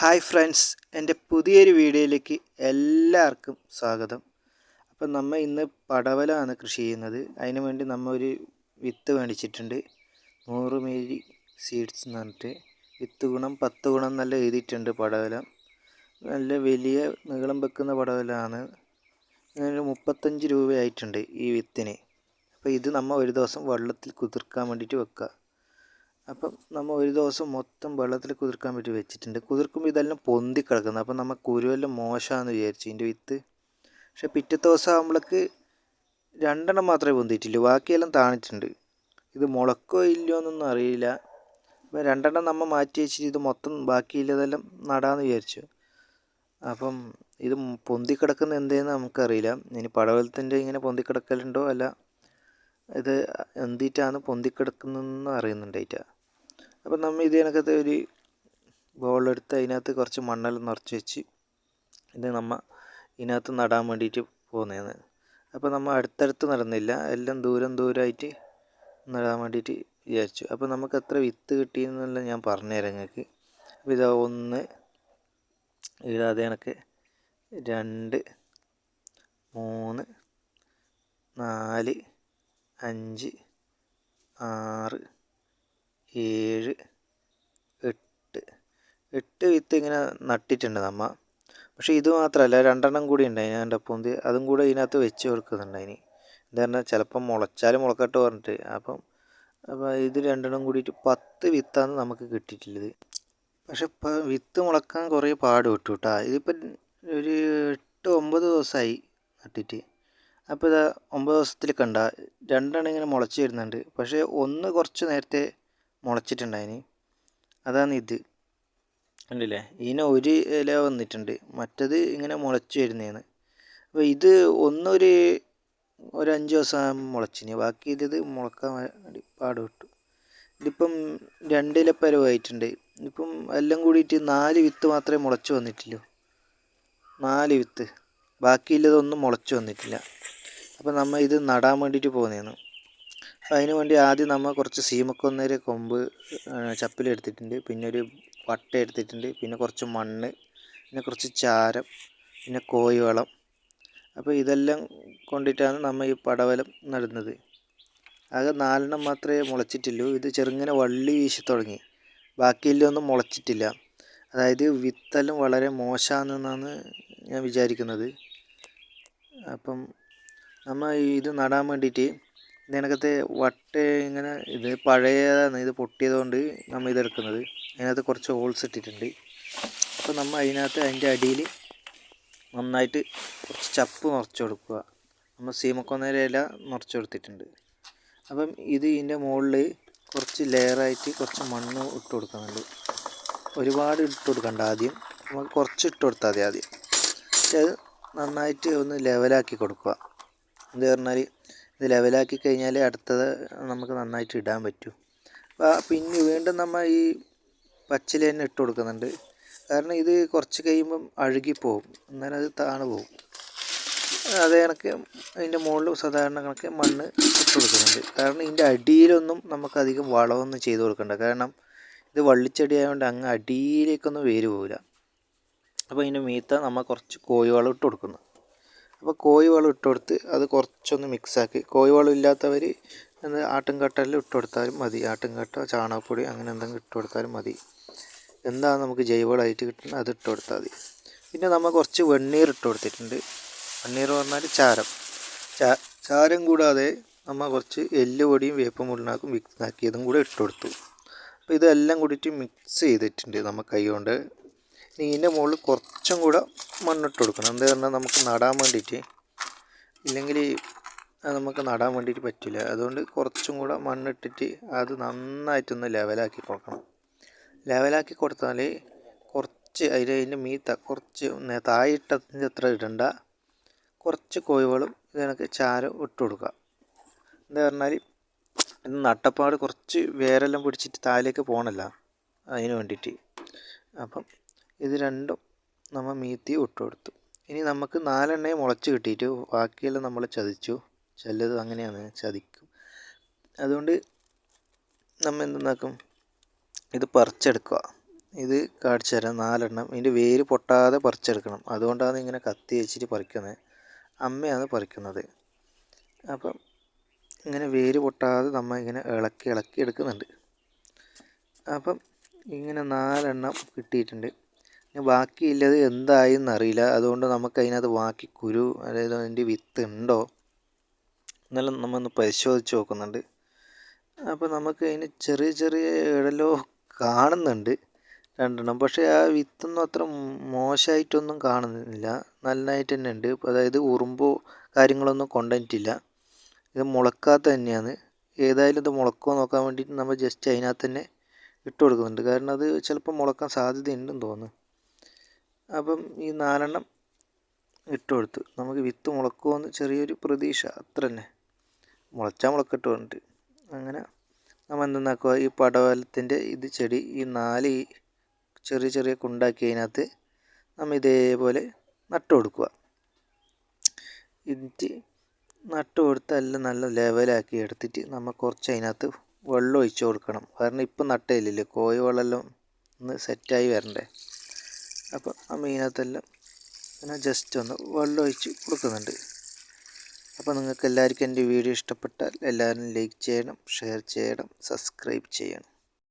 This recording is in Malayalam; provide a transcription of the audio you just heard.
ഹായ് ഫ്രണ്ട്സ് എന്റെ പുതിയൊരു വീഡിയോയിലേക്ക് എല്ലാവർക്കും സ്വാഗതം. അപ്പം നമ്മൾ ഇന്ന് പടവലമാണ് കൃഷി ചെയ്യുന്നത്. അതിനു വേണ്ടി നമ്മൾ ഒരു വിത്ത് മേടിച്ചിട്ടുണ്ട്. നൂറ് മേരി സീഡ്സ് എന്ന് പറഞ്ഞിട്ട് വിത്ത് ഗുണം പത്ത് ഗുണം നല്ല എഴുതിയിട്ടുണ്ട് പടവലം. നല്ല വലിയ നീളം വെക്കുന്ന പടവലമാണ്. ഇതിന് മുപ്പത്തഞ്ച് രൂപയായിട്ടുണ്ട് ഈ വിത്തിന്. അപ്പോൾ ഇത് നമ്മൾ ഒരു ദിവസം വെള്ളത്തിൽ കുതിർക്കാൻ വേണ്ടിയിട്ട് വെക്കുക. അപ്പം നമ്മൾ ഒരു ദിവസം മൊത്തം വെള്ളത്തിൽ കുതിർക്കാൻ വേണ്ടി വെച്ചിട്ടുണ്ട്. കുതിർക്കുമ്പോൾ ഇതെല്ലാം പൊന്തി കിടക്കുന്നത് അപ്പം നമ്മൾ കുരുവെല്ലാം മോശമാണെന്ന് വിചാരിച്ചു. ഇതിന്റെ വിത്ത്. പക്ഷെ പിറ്റത്തെ ദിവസം ആകുമ്പോഴേക്ക് രണ്ടെണ്ണം മാത്രമേ പൊന്തിയിട്ടുള്ളൂ. ബാക്കിയെല്ലാം താണിട്ടുണ്ട്. ഇത് മുളക്കോ ഇല്ലയോ എന്നൊന്നും അറിയില്ല. അപ്പം രണ്ടെണ്ണം നമ്മൾ മാറ്റി വെച്ചിട്ട് ഇത് മൊത്തം ബാക്കിയില്ലതെല്ലാം നടാമെന്ന് വിചാരിച്ചു. അപ്പം ഇത് പൊന്തി കിടക്കുന്ന എന്തേന്ന് നമുക്കറിയില്ല. ഇനി പടവലത്തിന്റെ ഇങ്ങനെ പൊന്തി കിടക്കലുണ്ടോ? അല്ല. ഇത് എന്തിട്ടാണ് പൊന്തി കിടക്കുന്നതെന്ന് അറിയുന്നുണ്ടായിട്ടാ അപ്പം നമ്മൾ ഇത് കണക്കത്തെ ഒരു ബോളെടുത്ത് അതിനകത്ത് കുറച്ച് മണ്ണെല്ലാം നിറച്ച് വെച്ച് ഇത് നമ്മൾ ഇതിനകത്ത് നടാൻ വേണ്ടിയിട്ട് പോകുന്നതാണ്. അപ്പോൾ നമ്മൾ അടുത്തടുത്ത് നടന്നില്ല. എല്ലാം ദൂരം ദൂരമായിട്ട് നടാൻ വേണ്ടിയിട്ട് വിചാരിച്ചു. അപ്പോൾ നമുക്ക് എത്ര വിത്ത് കിട്ടിയെന്നുള്ള ഞാൻ പറഞ്ഞുതരാം നിങ്ങൾക്ക്. അപ്പോൾ ഇതാ ഒന്ന് ഇതാതെ കണക്ക് രണ്ട് മൂന്ന് നാല് അഞ്ച് ആറ് ഏഴ് എട്ട്. എട്ട് വിത്ത് ഇങ്ങനെ നട്ടിട്ടുണ്ട് നമ്മ. പക്ഷേ ഇത് മാത്രമല്ല രണ്ടെണ്ണം കൂടി ഉണ്ടായിന് എന്റെ പൊന്തി അതും കൂടെ ഇതിനകത്ത് വെച്ച് കൊടുക്കുന്നുണ്ടായിന് എന്താ പറഞ്ഞാൽ ചിലപ്പം മുളച്ചാലും മുളക്കട്ട് പറഞ്ഞിട്ട്. അപ്പം അപ്പോൾ ഇത് രണ്ടെണ്ണം കൂടിയിട്ട് പത്ത് വിത്താണ് നമുക്ക് കിട്ടിയിട്ടുള്ളത്. പക്ഷെ ഇപ്പം വിത്ത് മുളക്കാൻ കുറേ പാട് വിട്ടു കേട്ടോ. ഇതിപ്പം ഒരു എട്ട് ഒമ്പത് ദിവസമായി നട്ടിട്ട്. അപ്പോൾ ഇതാ ഒമ്പത് ദിവസത്തിൽ കണ്ട രണ്ടെണ്ണം ഇങ്ങനെ മുളച്ച് വരുന്നുണ്ട്. പക്ഷേ ഒന്ന് കുറച്ച് നേരത്തെ മുളച്ചിട്ടുണ്ടായിന്. അതാണ് ഇത്. കണ്ടില്ലേ? ഇതിന് ഒരു ഇല വന്നിട്ടുണ്ട്. മറ്റത് ഇങ്ങനെ മുളച്ച് വരുന്നതാണ് അപ്പോൾ ഇത് ഒന്നൊരു ഒരു അഞ്ച് ദിവസം മുളച്ചിന്. ബാക്കി ഇത് മുളക്കാൻ വേണ്ടി പാട് വിട്ടു ഇതിപ്പം രണ്ടില പരവായിട്ടുണ്ട്. ഇപ്പം എല്ലാം കൂടിയിട്ട് നാല് വിത്ത് മാത്രമേ മുളച്ച് വന്നിട്ടുള്ളൂ. നാല് വിത്ത്. ബാക്കിയുള്ളതൊന്നും മുളച്ച് വന്നിട്ടില്ല. അപ്പോൾ നമ്മൾ ഇത് നടാൻ വേണ്ടിയിട്ട് പോകുന്നതാണ് അതിന് വേണ്ടി ആദ്യം നമ്മൾ കുറച്ച് സീമക്കൊന്നര കൊമ്പ് ചപ്പിലെടുത്തിട്ടുണ്ട് പിന്നെ ഒരു വട്ട എടുത്തിട്ടുണ്ട്. പിന്നെ കുറച്ച് മണ്ണ് പിന്നെ കുറച്ച് ചാരം പിന്നെ കോഴിവളം. അപ്പോൾ ഇതെല്ലാം കൊണ്ടിട്ടാണ് നമ്മൾ ഈ പടവലം നടുന്നത്. ആകെ നാലെണ്ണം മാത്രമേ മുളച്ചിട്ടുള്ളൂ. ഇത് ചെറുങ്ങനെ വള്ളി വീശി തുടങ്ങി. ബാക്കിയില്ലൊന്നും മുളച്ചിട്ടില്ല. അതായത് വിത്തെല്ലാം വളരെ മോശമാണെന്നാണ് ഞാൻ വിചാരിക്കുന്നത്. അപ്പം നമ്മൾ ഇത് നടാൻ വേണ്ടിയിട്ട് ഇതിനകത്തെ വട്ട് ഇങ്ങനെ ഇത് പഴയതാണ് ഇത് പൊട്ടിയതുകൊണ്ട് നമ്മൾ ഇതെടുക്കുന്നത് അതിനകത്ത് കുറച്ച് ഹോൾസ് ഇട്ടിട്ടുണ്ട്. അപ്പോൾ നമ്മൾ അതിനകത്ത് അതിന്റെ അടിയിൽ നന്നായിട്ട് കുറച്ച് ചപ്പ് നിറച്ച് കൊടുക്കുക. നമ്മൾ സീമക്കൊന്നര ഇല നിറച്ച് കൊടുത്തിട്ടുണ്ട്. അപ്പം ഇത് ഇതിന്റെ മുകളിൽ കുറച്ച് ലെയറായിട്ട് കുറച്ച് മണ്ണ് ഇട്ട് കൊടുക്കുന്നുണ്ട്. ഒരുപാട് ഇട്ട് കൊടുക്കണ്ട ആദ്യം. നമുക്ക് കുറച്ച് ഇട്ട് കൊടുത്താൽ മതി ആദ്യം. അത് നന്നായിട്ട് ഒന്ന് ലെവലാക്കി കൊടുക്കുക. എന്താ പറഞ്ഞാൽ ലെവലാക്കി കഴിഞ്ഞാൽ അടുത്തത് നമുക്ക് നന്നായിട്ട് ഇടാൻ പറ്റും. പിന്നെ വീണ്ടും നമ്മൾ ഈ പച്ചില തന്നെ ഇട്ട് കൊടുക്കുന്നുണ്ട്. കാരണം ഇത് കുറച്ച് കഴിയുമ്പം അഴുകിപ്പോവും. എന്നാലും അത് താണു പോകും അതേ കണക്ക് അതിന്റെ മുകളിൽ സാധാരണ കണക്ക് മണ്ണ് ഇട്ട് കൊടുക്കുന്നുണ്ട്. കാരണം ഇതിന്റെ അടിയിലൊന്നും നമുക്ക് അധികം വളമൊന്നും ചെയ്ത് കൊടുക്കണ്ട. കാരണം ഇത് വള്ളിച്ചെടി ആയതുകൊണ്ട് അങ്ങ് അടിയിലേക്കൊന്നും വേര് പോവില്ല. അപ്പോൾ ഇതിന്റെ മീത്ത നമ്മൾ കുറച്ച് കോഴിവളം ഇട്ട് കൊടുക്കുന്നു. അപ്പോൾ കോഴി വളം ഇട്ട് കൊടുത്ത് അത് കുറച്ചൊന്ന് മിക്സാക്കി കോഴി വളം ഇല്ലാത്തവർ എന്താ ആട്ടുംകട്ടലിൽ ഇട്ട് കൊടുത്താലും മതി. ആട്ടുംകട്ട ചാണകപ്പൊടി അങ്ങനെ എന്തെങ്കിലും ഇട്ട് കൊടുത്താലും മതി. എന്താണ് നമുക്ക് ജൈവവളമായിട്ട് കിട്ടുന്നത് അത് ഇട്ട് കൊടുത്താൽ മതി. പിന്നെ നമ്മൾ കുറച്ച് വെണ്ണീർ ഇട്ട് കൊടുത്തിട്ടുണ്ട്. വെണ്ണീർ പറഞ്ഞാൽ ചാരം. ചാരം കൂടാതെ നമ്മൾ കുറച്ച് എല്ല് പൊടിയും വേപ്പ മുള്ളാക്കും മിക്സ് ആക്കിയതും കൂടെ ഇട്ട് കൊടുത്തു. അപ്പോൾ ഇതെല്ലാം കൂടിയിട്ട് മിക്സ് ചെയ്തിട്ടുണ്ട് നമ്മൾ കൈ കൊണ്ട്. ഇതിന്റെ മുകളിൽ കുറച്ചും കൂടെ മണ്ണിട്ട് കൊടുക്കണം. എന്താ പറഞ്ഞാൽ നമുക്ക് നടാൻ വേണ്ടിയിട്ട് ഇല്ലെങ്കിൽ നമുക്ക് നടാൻ വേണ്ടിയിട്ട് പറ്റില്ല. അതുകൊണ്ട് കുറച്ചും കൂടെ മണ്ണിട്ടിട്ട് അത് നന്നായിട്ടൊന്ന് ലെവലാക്കി കൊടുക്കണം. ലെവലാക്കി കൊടുത്താൽ കുറച്ച് അതിൽ അതിന്റെ മീത്ത കുറച്ച് തായിട്ടതിന്റെ അത്ര ഇടണ്ട. കുറച്ച് കോഴികളും ഇതിനൊക്കെ ചാരം ഇട്ട് കൊടുക്കുക. എന്താ പറഞ്ഞാൽ നട്ടപ്പാട് കുറച്ച് വേരെല്ലാം പിടിച്ചിട്ട് താഴേക്ക് പോകണല്ല അതിന് വേണ്ടിയിട്ട്. അപ്പം ഇത് രണ്ടും നമ്മൾ മീത്തി ഇട്ട് കൊടുത്തു ഇനി നമുക്ക് നാലെണ്ണയെ മുളച്ച് കിട്ടിയിട്ട് ബാക്കിയെല്ലാം നമ്മൾ ചതിച്ചു. ചിലത് അങ്ങനെയാണ് ചതിക്കും. അതുകൊണ്ട് നമ്മൾ എന്തെന്നാക്കും ഇത് പറിച്ചെടുക്കുക. ഇത് കാണിച്ചു തരാം നാലെണ്ണം. ഇതിന്റെ വേര് പൊട്ടാതെ പറിച്ചെടുക്കണം. അതുകൊണ്ടാണ് ഇങ്ങനെ കത്തി വെച്ചിട്ട് പറിക്കുന്നത് അമ്മയാണ് പറിക്കുന്നത്. അപ്പം ഇങ്ങനെ വേര് പൊട്ടാതെ നമ്മൾ ഇങ്ങനെ ഇളക്കി ഇളക്കി എടുക്കുന്നുണ്ട്. അപ്പം ഇങ്ങനെ നാലെണ്ണം കിട്ടിയിട്ടുണ്ട്. ബാക്കിയുള്ളത് എന്തായി എന്നറിയില്ല അതുകൊണ്ട് നമുക്ക് അതിനകത്ത് ബാക്കി കുരു അതായത് അതിന്റെ വിത്ത് ഉണ്ടോ എന്നെല്ലാം നമ്മൊന്ന് പരിശോധിച്ച് നോക്കുന്നുണ്ട്. അപ്പോൾ നമുക്ക് അതിന് ചെറിയ ചെറിയ ഇടലോ കാണുന്നുണ്ട് രണ്ടെണ്ണം. പക്ഷേ ആ വിത്തൊന്നും അത്ര മോശമായിട്ടൊന്നും കാണുന്നില്ല. നല്ലതായിട്ട് തന്നെ ഉണ്ട് അതായത് ഉറുമ്പോ കാര്യങ്ങളൊന്നും കൊണ്ടിട്ടില്ല ഇത് മുളക്കാത്ത തന്നെയാണ്. ഏതായാലും ഇത് മുളക്കോ നോക്കാൻ വേണ്ടിയിട്ട് നമ്മൾ ജസ്റ്റ് അതിനകത്ത് തന്നെ ഇട്ട് കൊടുക്കുന്നുണ്ട് കാരണം അത് ചിലപ്പോൾ മുളക്കാൻ സാധ്യതയുണ്ടെന്ന് തോന്നുന്നു. അപ്പം ഈ നാലെണ്ണം ഇട്ട് കൊടുത്തു നമുക്ക് വിത്ത് മുളക്കുമെന്ന് ചെറിയൊരു പ്രതീക്ഷ അത്ര തന്നെ മുളച്ചാൽ മുളക്കട്ട് പറഞ്ഞിട്ട് അങ്ങനെ നമ്മൾ എന്തെന്നാക്കുക ഈ പടവലത്തിന്റെ ഇത് ചെടി ഈ നാല് ചെറിയ ചെറിയ കുണ്ടാക്കി അതിനകത്ത് നമ്മൾ ഇതേപോലെ നട്ടു കൊടുക്കുക എന്നിട്ട് നട്ടു കൊടുത്ത് എല്ലാം നല്ല ലെവലാക്കി എടുത്തിട്ട് നമ്മൾ കുറച്ച് അതിനകത്ത് വെള്ളം ഒഴിച്ച് കൊടുക്കണം. കാരണം ഇപ്പം നട്ടയില്ലല്ലോ കോഴി വെള്ളമെല്ലാം ഒന്ന് സെറ്റായി വരണ്ടേ. അപ്പം ആ മീനകത്തെല്ലാം ഇങ്ങനെ ജസ്റ്റ് ഒന്ന് വെള്ളം ഒഴിച്ച് കൊടുക്കുന്നുണ്ട്. അപ്പോൾ നിങ്ങൾക്ക് എല്ലാവർക്കും എന്റെ വീഡിയോ ഇഷ്ടപ്പെട്ടാൽ എല്ലാവരും ലൈക്ക് ചെയ്യണം ഷെയർ ചെയ്യണം സബ്സ്ക്രൈബ് ചെയ്യണം.